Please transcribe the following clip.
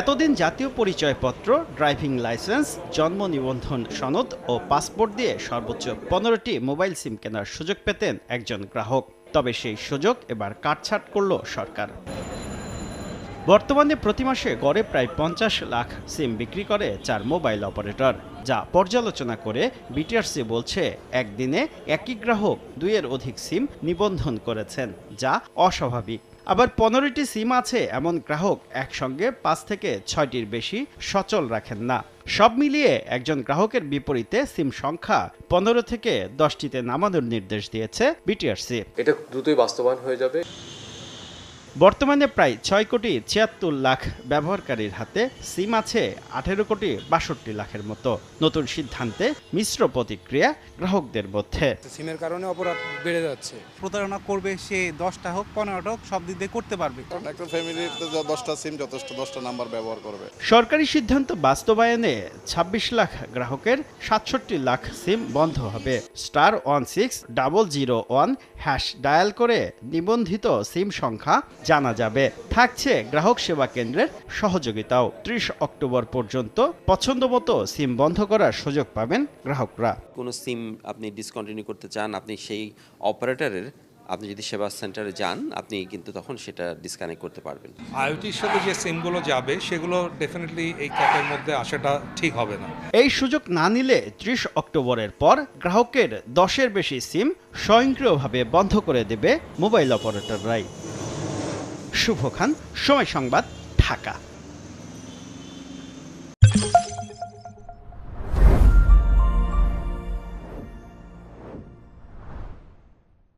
এতদিন জাতীয় পরিচয়পত্র, ড্রাইভিং লাইসেন্স, জন্ম নিবন্ধন সনদ ও পাসপোর্ট দিয়ে সর্বোচ্চ পনেরোটি মোবাইল সিম কেনার সুযোগ পেতেন একজন গ্রাহক। তবে সেই সুযোগ এবার কাটছাট করল সরকার। বর্তমানে প্রতি মাসে গড়ে প্রায় পঞ্চাশ লাখ সিম বিক্রি করে চার মোবাইল অপারেটর, যা পর্যালোচনা করে বিটিআরসি বলছে একদিনে একই গ্রাহক দুইয়ের অধিক সিম নিবন্ধন করেছেন, যা অস্বাভাবিক। আবার পনেরোটি সিম আছে, এমন গ্রাহক একসঙ্গে পাঁচ থেকে ছয়টির বেশি সচল রাখেন না। সব মিলিয়ে একজন গ্রাহকের বিপরীতে সিম সংখ্যা পনেরো থেকে দশটিতে নামানোর নির্দেশ দিয়েছে বিটিআরসি। এটা দ্রুতই বাস্তবায়ন হয়ে যাবে। বর্তমানে প্রায় ছয় কোটি ছিয়াত্তর লাখ ব্যবহারকারীর হাতে সিম আছে আঠেরো কোটি বাষট্টি লাখের মতো। নতুন সিদ্ধান্তে মিশ্র প্রতিক্রিয়া গ্রাহকদের মধ্যে। সিমের কারণে অপরাধ বেড়ে যাচ্ছে। প্রতারণা করবে সে দশটা হোক পনেরোটা হোক সব দিক দিয়ে করতে পারবে। একটা ফ্যামিলিতে দশটা সিম যথেষ্ট দশটা নাম্বার ব্যবহার করবে। সরকারি সিদ্ধান্ত বাস্তবায়নে ২৬ লাখ গ্রাহকের সাতষট্টি লাখ সিম বন্ধ হবে। Star one six double zero one hash dial করে নিবন্ধিত সিম সংখ্যা জানা যাবে। থাকছে গ্রাহক সেবা কেন্দ্রের সহযোগিতাও। ত্রিশ অক্টোবর পর্যন্ত পছন্দমতো সিম বন্ধ করার সুযোগ পাবেন গ্রাহকরা। কোনো সিম আপনি ডিসকন্টিনিউ করতে চান আপনি সেই অপারেটরের আপনি যদি সেবা সেন্টারে যান আপনি কিন্তু তখন সেটা ডিসকানেক্ট করতে পারবেন। আইওটির সাথে যে সিমগুলো যাবে সেগুলো ডেফিনেটলি এই ক্যাপের মধ্যে আসাটা ঠিক হবে না। এই সুযোগ না নিলে ত্রিশ অক্টোবরের পর গ্রাহকের দশের বেশি সিম স্বয়ংক্রিয়ভাবে বন্ধ করে দেবে মোবাইল অপারেটররাই। শুভ খান সময় সংবাদ ঢাকা।